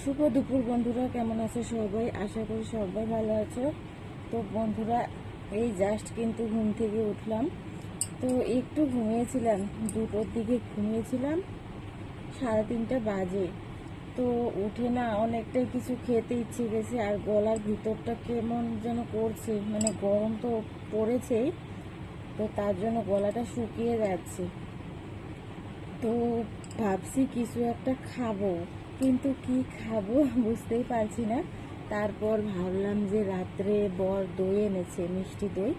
শুভ দুপুর বন্ধুরা, কেমন আছে সবাই? আশা করি সবাই ভালো আছো। তো বন্ধুরা, এই জাস্ট কিন্তু ঘুম থেকে উঠলাম। তো একটু ঘুমিয়েছিলাম, দুটোর দিকে ঘুমিয়েছিলাম, সাড়ে তিনটা বাজে। তো উঠে না অনেকটাই কিছু খেতে ইচ্ছে গেছে, আর গলার ভিতরটা কেমন যেন করছে মানে গরম তো পড়েছেই। তো তার জন্য গলাটা শুকিয়ে যাচ্ছে। তো ভাবছি কিছু একটা খাব। কিন্তু কি খাব বুঝতেই পারছি না। তারপর ভাবলাম যে রাত্রে বর দই এনেছে, মিষ্টি দই।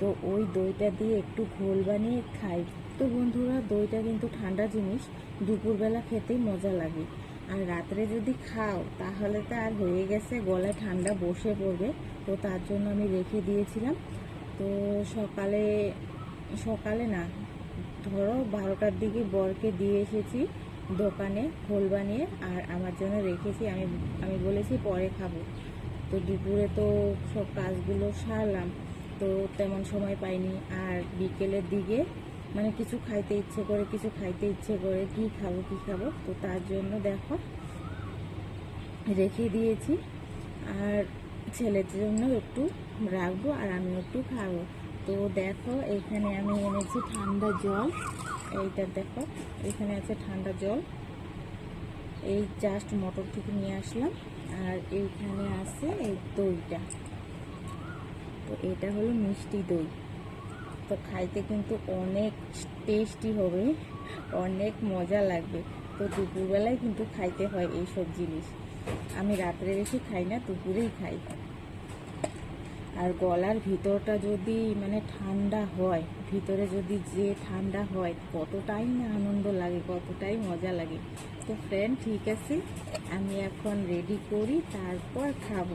তো ওই দইটা দিয়ে একটু ঘোল বানিয়ে খাই। তো বন্ধুরা, দইটা কিন্তু ঠান্ডা জিনিস, দুপুরবেলা খেতেই মজা লাগে। আর রাত্রে যদি খাও, তাহলে তো আর হয়ে গেছে, গলায় ঠান্ডা বসে পড়বে। তো তার জন্য আমি রেখে দিয়েছিলাম। তো সকালে সকালে না, ধরো বারোটার দিকে বরকে দিয়ে এসেছি। দোকানে খোল বানিয়ে আর আমার জন্য রেখেছি, আমি আমি বলেছি পরে খাব। তো দুপুরে তো সব কাজগুলো সারলাম, তো তেমন সময় পাইনি। আর বিকেলের দিকে মানে কিছু খাইতে ইচ্ছে করে, কিছু খাইতে ইচ্ছে করে কি খাব কি খাব, তো তার জন্য দেখো রেখে দিয়েছি। আর ছেলের জন্য একটু রাখব আর আমি একটু খাব। তো দেখো এখানে আমি এনেছি ঠান্ডা জল। এইটা দেখো, এখানে আছে ঠান্ডা জল। এই জাস্ট মটর থেকে নিয়ে আসলাম। আর এইখানে আছে এই দইটা। তো এটা হলো মিষ্টি দই। তো খাইতে কিন্তু অনেক টেস্টি হবে, অনেক মজা লাগবে। তো দুপুরবেলায় কিন্তু খাইতে হয় এইসব জিনিস। আমি রাত্রে বেশি খাই না, দুপুরেই খাই। আর গলার ভিতরটা যদি মানে ঠান্ডা হয়, ভিতরে যদি যে ঠান্ডা হয়, কতটাই না আনন্দ লাগে, কতটাই মজা লাগে। তো ফ্রেন্ড ঠিক আছে? আমি এখন রেডি করি, তারপর খাব।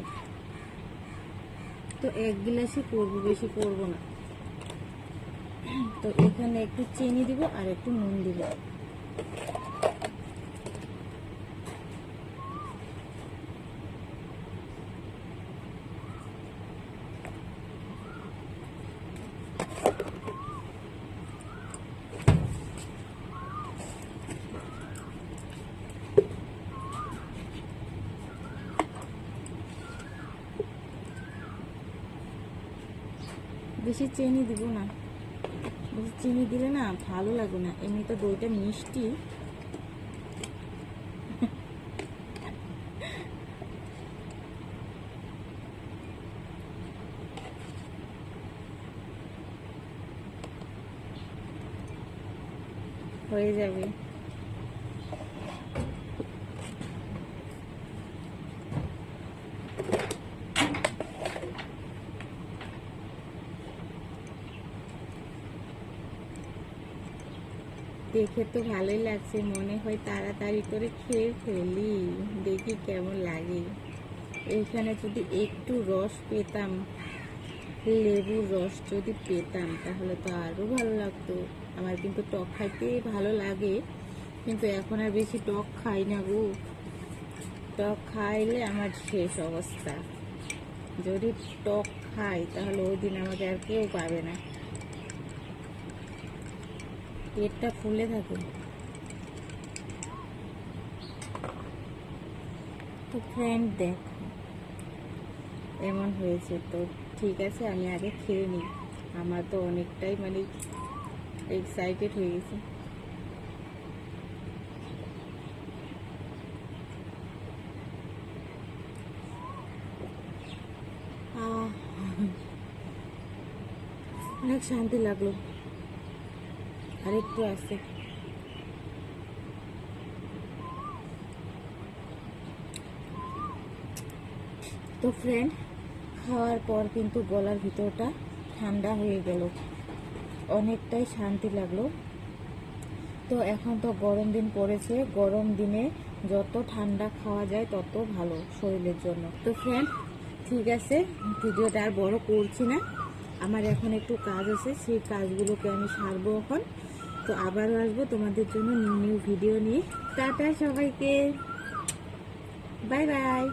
তো এক গ্লাসই করব বেশি করব না। তো এখানে একটু চিনি দিব আর একটু নুন দিব। বেশি চিনি দিব না। বেশি চিনি দিলে না ভালো লাগবে না। এমনি তো দইটা মিষ্টি। হয়ে যাবে। দেখে তো ভালোই লাগছে। মনে হয় তাড়াতাড়ি করে খেয়ে ফেলি। দেখি কেমন লাগে। এইখানে যদি একটু রস পেতাম, লেবুর রস যদি পেতাম, তাহলে তো আরও ভালো লাগতো। আমার কিন্তু টক খাইতে ভালো লাগে, কিন্তু এখন আর বেশি টক খাই না গো। টক খাইলে আমার শেষ অবস্থা। যদি টক খাই, তাহলে ওই দিন আমাকে আর কেউ পাবে না। পেটটা ফুলে থাকে। তো ফ্রেন্ড দেখ, এমন হয়েছে। তো ঠিক আছে, আমি আগে খেয়ে নিই। আমার তো অনেকটাই মানে এক্সাইটেড হয়ে গেছে। অনেক শান্তি লাগল। আরেকটু আছে। তো ফ্রেন্ড খাওয়ার পর কিন্তু গলার ভিতরটা ঠান্ডা হয়ে গেল। অনেকটাই শান্তি লাগল। তো এখন তো গরম দিন পড়েছে। গরম দিনে যত ঠান্ডা খাওয়া যায়, তত ভালো শরীরের জন্য। তো ফ্রেন্ড ঠিক আছে, ভিডিওটা আর বড় করছি না। আমার এখন একটু কাজ আছে, সেই কাজগুলোকে আমি সারবো এখন। তো আবারও আসব তোমাদের জন্য নিউ নিউ ভিডিও নিয়ে। টাটা সবাইকে। Bye bye.